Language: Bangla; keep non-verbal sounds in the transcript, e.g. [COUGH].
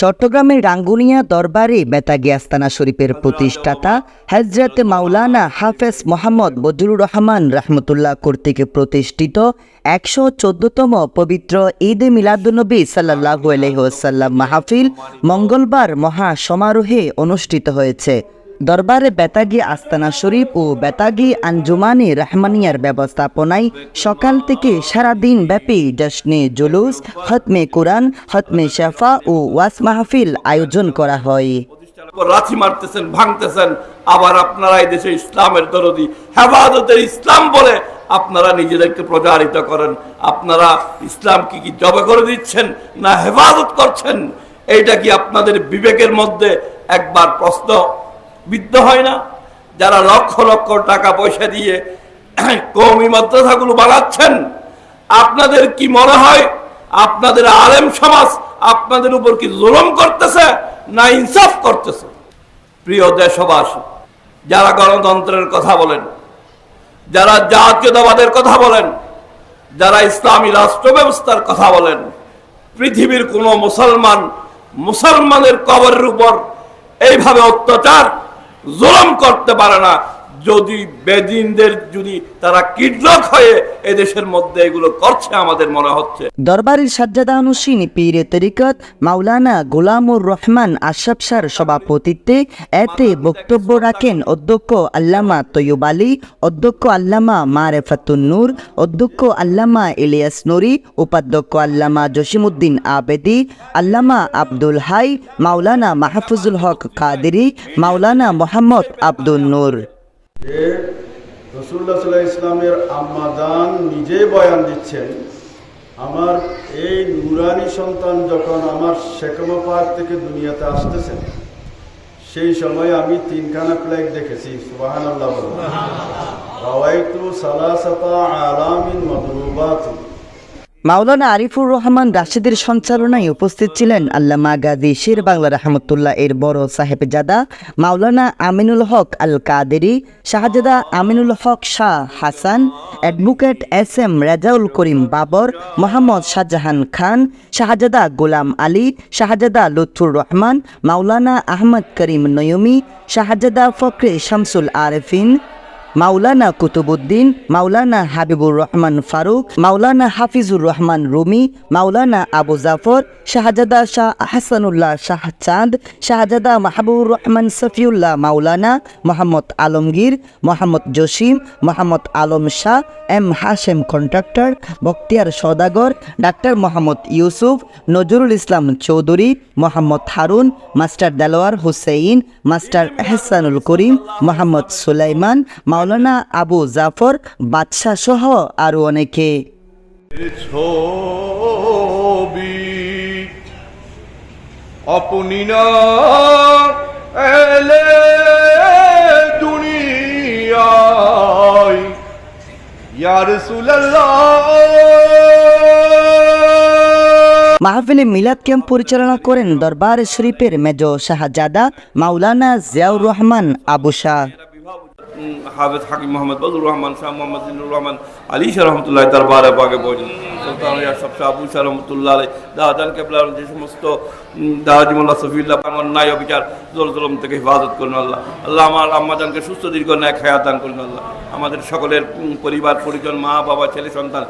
চট্টগ্রামের রাঙ্গুনিয়া দরবারে বেতাগি গিয়াস্তানা শরীফের প্রতিষ্ঠাতা হজরত মাওলানা হাফেজ মোহাম্মদ বজরুর রহমান রহমতুল্লাহ কর্তৃক প্রতিষ্ঠিত একশো চোদ্দতম পবিত্র ঈদ মিলাদুনবী সাল্লাহ সাল্লাম মাহফিল মঙ্গলবার মহা সমারোহে অনুষ্ঠিত হয়েছে। দরবারে বেতাগি আস্তানা শরীফ ও বেতাগি আঞ্জুমানি রহমানিয়ার ব্যবস্থাপনায় সকাল থেকে সারাদিন ব্যাপী জশ্নে জুলুস হতমে কোরআন হতমে শেফা ও ওয়াস মাহফিল আয়োজন করা হয়। উপর মারতেছেন, ভাঙতেছেন, আবার আপনারা এই দেশে ইসলামের দরদি, হেফাজতের ইসলাম বলে আপনারা নিজেদেরকে প্রচারিত করেন। আপনারা ইসলাম কি কি জবে করে দিচ্ছেন না হেফাজত করছেন? এইটা কি আপনাদের বিবেকের মধ্যে একবার প্রশ্ন বিদ্ধ হয় না। যারা লক্ষ লক্ষ টাকা পয়সা দিয়ে [CLEARS THROAT] কৌমি মাদ্রাসাগুলো বানাচ্ছেন, আপনাদের কি মনে হয় আপনাদের আলেম সমাজ আপনাদের উপর কি জুলম করতেছে না ইনসাফ করতেছে? প্রিয় দেশবাসী, যারা গণতন্ত্রের কথা বলেন, যারা জাতীয়তাবাদের কথা বলেন, যারা ইসলামী রাষ্ট্র ব্যবস্থার কথা বলেন, পৃথিবীর কোন মুসলমান মুসলমানের কবরের উপর এইভাবে অত্যাচার জুলুম করতে পারে না। যদি বেদিনদের যদি তারা কিডলক হয়ে এদেশের মধ্যে এগুলো করছে আমাদের মনে হচ্ছে। দরবারের সাজ্জাদানুসীন পীরে তরিকত মাওলানা গোলামুর রহমান আশরাফ শাহর সভাপতিত্বে এতে বক্তব্য রাখেন অধ্যক্ষ আল্লামা তৈয়ব আলী, অধ্যক্ষ আল্লামা মারেফাতুন নূর, অধ্যক্ষ আল্লামা ইলিয়াস নুরি, উপাধ্যক্ষ আল্লামা জসিমুদ্দিন আবেদি, আল্লামা আব্দুল হাই, মাওলানা মাহফুজুল হক কাদেরি, মাওলানা মোহাম্মদ আব্দুল নূর। যে রসুল্লাহ সাল্লাহ ইসলামের আম্মাদান নিজে বয়ান দিচ্ছেন আমার এই নুরানি সন্তান যখন আমার শেকমা পার্ক থেকে দুনিয়াতে আসতেছেন সেই সময় আমি তিনখানা প্লেগ দেখেছি সুবাহান আল্লাহ রাওয়াইতু সালাসাতা আলামিন মদরুবাতিন মাওলানা আরিফুর রহমান রাশেদের সঞ্চালনায় উপস্থিত ছিলেন আল্লামা গাজী শের বাংলা রহমতুল্লাহ এর বড় Sahebzada Maulana Aminul Haq Al Qadri, Shahzada Aminul Haq Shah Hasan, advocate S M Rezaul Karim Babar, Mohammad Shahjahan Khan, Shahzada Golam Ali, Shahzada Lutfur Rahman, Maulana Ahmad Karim Naimi, Shahzada Fakhre Shamsul Arefin Maulana Qutubuddin Maulana Habibur Rahman Faruk, Maulana Hafizur Rahman Rumi, Maulana Abu Jafar, Shahzada Shah Ahsanullah Shah Chand, Shahzada Mahbubur Rahman Safiullah Maulana, Mohammad Alamgir, Mohammad Jasim, Mohammad Alam Shah, M Hashem contractor Bakhtiar Sadagar doctor Mohammad Yusuf, Nazrul Islam Chowdhury, Mohammad Harun, master Delwar Hossain, master Ehsanul Karim, Mohammad Sulaiman Maulana Abu Jafar Badshah সহ আরও অনেকে ছবি আপনি এলে দুনিয়ায়। ইয়ার মাহফিলে মিলাদ ক্যাম্প পরিচালনা করেন দরবার শরীফের মেজ শাহজাদা মাওলানা জিয়াউর রহমান আবু শাহ। হাফেজ হাকিম মোহাম্মদ বদুর রহমান, শাহ মোহাম্মদ জিনুর রহমান, আলী শাহ রহমতুল্লাহ তার বারে বাগে পৌঁছেন সুলতান সব শাহ আবু শাহ রহমতুল্লাহ আলী কেবলার যে সমস্ত দাহাজিমুল্লাহ সফিউল্লাহ অন্যায় অবিচার, জোর জলম থেকে হেফাজত করুন আল্লাহ। আল্লাহ আমার আম্মাজানকে সুস্থ, দীর্ঘ ন্যায় খেয়াত দান করুন আল্লাহ। আমাদের সকলের পরিবার, পরিজন, মা, বাবা, ছেলে, সন্তান